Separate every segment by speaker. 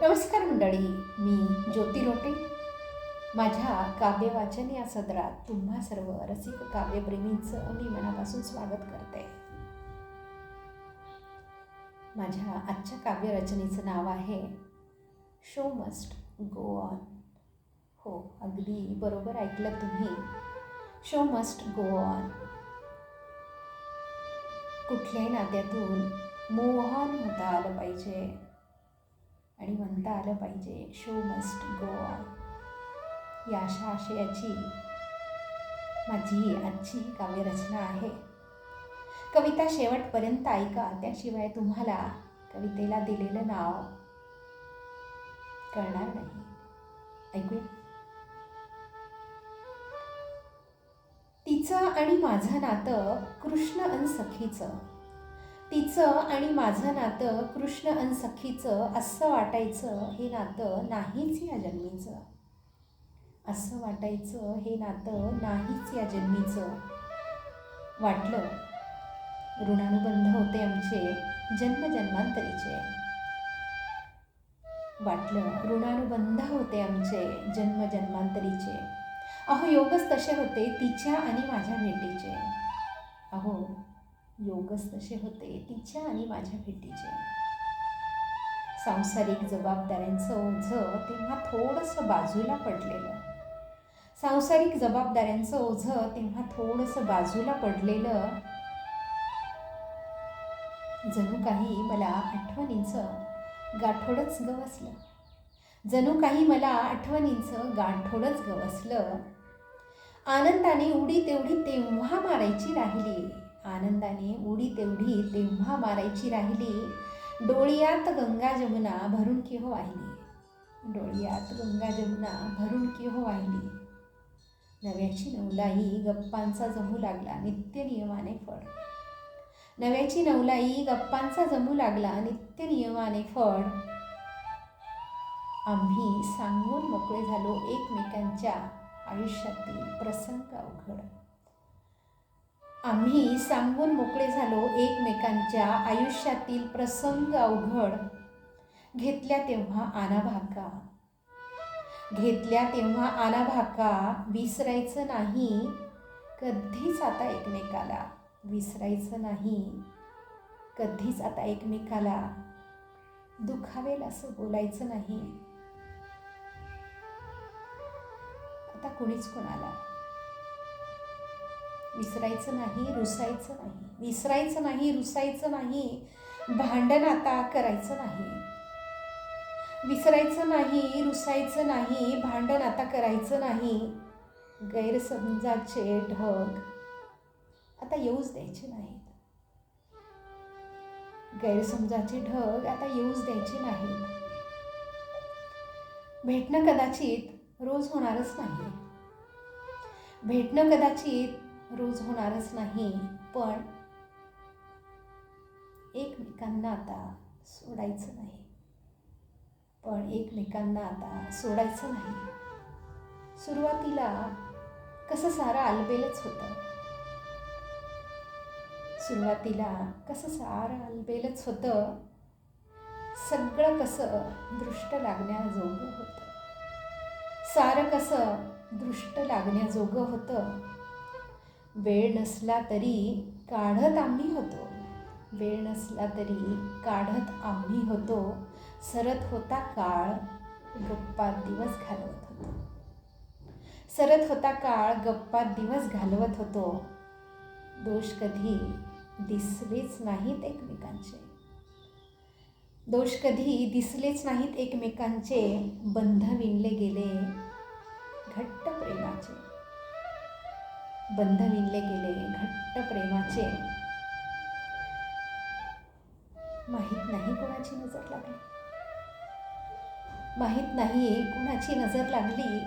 Speaker 1: नमस्कार मंडळी मी ज्योती रोटे माझ्या काव्यवाचन या सदरात तुम्हा सर्व रसिक काव्यप्रेमींचं मी मनापासून स्वागत करते. माझ्या आजच्या काव्यरचनेचं नाव आहे शो मस्ट गो ऑन. हो अगदी बरोबर ऐकलं तुम्ही. Show must go on. कुठल्याही नात्यातून मूव ऑन होता आलं पाहिजे. आणि म्हणता आलं पाहिजे शो मस्ट गो ऑन. या अशा आशयाची माझी आजची काव्यरचना आहे. कविता शेवटपर्यंत ऐका त्याशिवाय तुम्हाला कवितेला दिलेलं नाव कळणार नाही. ऐकूया. तिचं आणि माझं नातं कृष्ण अन सखीचं. तिचं आणि माझं नातं कृष्ण अन सखीचं असं वाटायचं हे नातं नाहीच या जन्मीचं. असं वाटायचं हे नातं नाहीच या जन्मीचं. वाटलं ऋणानुबंध होते आमचे जन्मजन्मांतरीचे वाटलं ऋणानुबंध होते आमचे जन्मजन्मांतरीचे अहो योगच तसे होते तिच्या आणि माझ्या भेटीचे. अहो योगच तसे होते तिच्या आणि माझ्या भेटीचे. सांसारिक जबाबदाऱ्यांचं ओझं तेव्हा थोडंसं बाजूला पडलेलं. सांसारिक जबाबदाऱ्यांचं ओझं तेव्हा थोडंसं बाजूला पडलेलं. जणू काही मला आठवणींचं गाठोडच गवसलं. जणू काही मला आठवणींचं गाठोडच गवसलं. आनंदाने उडी तेवढी तेव्हा मारायची राहिली. आनंदाने उडी तेवढी तेव्हा मारायची राहिली. डोळ्यात गंगा जमुना भरून की हो वाहिली? डोळ्यात गंगा जमुना भरून की हो वाहिली? नव्याची नवलाई गप्पांचा जमू लागला नित्य नियमाने फळ. नव्याची नवलाई गप्पांचा जमू लागला नित्य नियमाने फळ. आम्ही सांगून मोकळे झालो एकमेकांच्या आयुष्यातील प्रसंग अवघड. आम्ही सांगून मोकळे झालो एकमेकांच्या आयुष्यातील प्रसंग अवघड. घेतल्या तेव्हा आनाभाका. घेतल्या तेव्हा आनाभाका विसरायचं नाही. कधीच आता एकमेकाला विसरायचं नाही. कधीच आता एकमेकाला दुखावेल असं बोलायचं नाही. आता कुणीच कोणाला विसरायचं नाही रुसायचं नाही. विसरायचं नाही रुसायचं नाही. भांडण आता करायचं नाही. विसरायचं नाही रुसायचं नाही भांडण आता करायचं नाही. गैरसमजाचे ढग आता येऊच द्यायचे नाहीत. गैरसमजाचे ढग आता येऊच द्यायचे नाहीत. भेटणं कदाचित रोज होणारच नाही. भेटणं कदाचित रोज होणारच नाही पण एकमेकांना आता सोडायचं नाही. पण एकमेकांना आता सोडायचं नाही. सुरुवातीला कसं सारं आलबेलच होतं. सुरुवातीला कसं सारं आलबेलच होतं. सगळं कसं दृष्ट लागण्याजोगं होतं. सारं कसं दृष्ट लागण्याजोगं होतं. वेळ नसला तरी काढत आम्ही होतो. वेळ नसला तरी काढत आम्ही होतो. सरत होता काळ गप्पात दिवस घालवत होतो. सरत होता काळ गप्पात दिवस घालवत होतो. दोष कधी दिसलेच नाहीत एकमेकांचे. दोष कधी दिसलेच नाहीत एकमेकांचे. बंध विणले गेले. घट्ट प्रेमाचे. बंध विणले गेले घट्ट प्रेमाचे. माहीत नाही कोणाची नजर लागली. माहीत नाही कुणाची नजर लागली.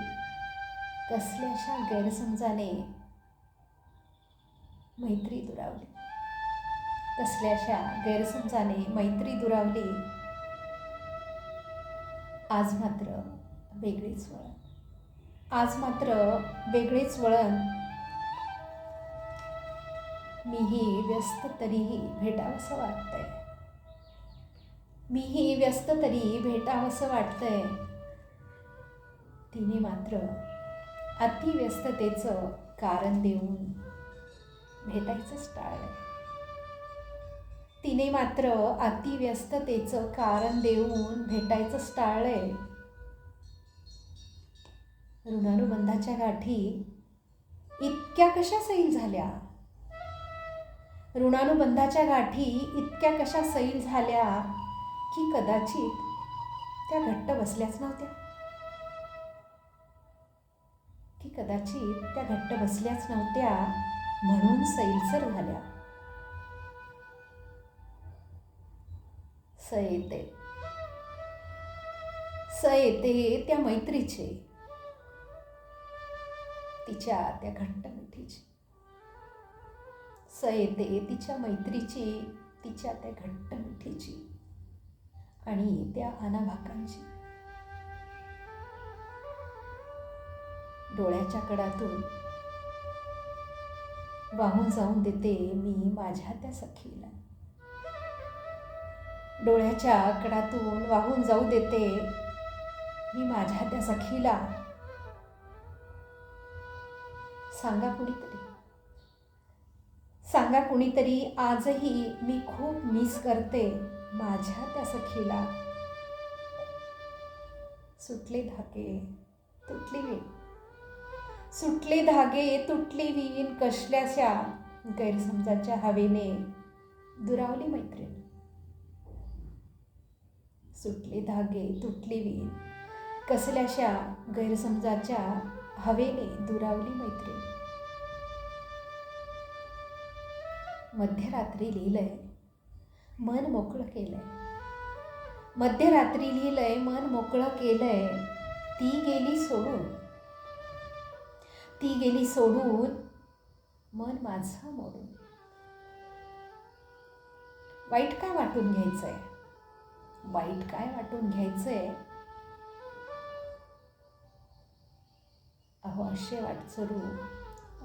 Speaker 1: कसल्याशा गैरसमजाने मैत्री दुरावली. कसल्याशा गैरसमजाने मैत्री दुरावली. आज मात्र वेगळीच वळण. आज मात्र वेगळेच वळण. मीही व्यस्त तरीही भेटावंसं वाटतंय. मीही व्यस्त तरी भेटावंसं वाटतंय. तिने मात्र अतिव्यस्ततेचं कारण देऊन भेटायचंच टाळलं तिने मात्र अतिव्यस्ततेचं कारण देऊन भेटायचंच टाळलंय ऋणानुबंधाच्या गाठी इतक्या कशा सैल झाल्या? ऋणानुबंधाच्या गाठी इतक्या कशा सैल झाल्या की कदाचित त्या घट्ट बसल्याच नव्हत्या. की कदाचित त्या घट्ट बसल्याच नव्हत्या म्हणून सैलसर झाल्या. सयेते. येते स येते त्या मैत्रीचे. तिच्या त्या घट्ट मिठीची. स येते तिच्या मैत्रीची तिच्या त्या घट्ट मिठीची आणि त्या अनाभाकांची. डोळ्याच्या कडातून वाहून जाऊन देते मी माझ्या त्या सखीला. डोळ्याच्या कडातून वाहून जाऊ देते मी माझ्या त्या सखीला. सांगा कुणीतरी. सांगा कुणीतरी आजही मी खूप मिस करते माझ्या त्या सखीला. सुटले धागे तुटली वीण. सुटले धागे तुटली वीण कसल्याशा गैरसमजाच्या हवेने दुरावली मैत्रीण. सुटले धागे तुटली वीण कसल्याशा गैरसमजाच्या हवेने दुरावली मैत्रीण. मध्यरात्री लिहिलंय. मन मोकळं केलंय. मध्यरात्री लिहिलंय मन मोकळं केलंय. ती गेली सोडून. ती गेली सोडून मन माझं मोडून. वाईट काय वाटून घ्यायचंय? वाईट काय वाटून घ्यायचंय? अहो असे वाट सुरू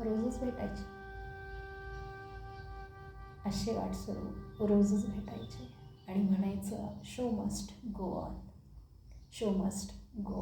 Speaker 1: रोजच भेटायची. असे वाट सुरू रोजच भेटायचे आणि म्हणायचं show must go on. Show must go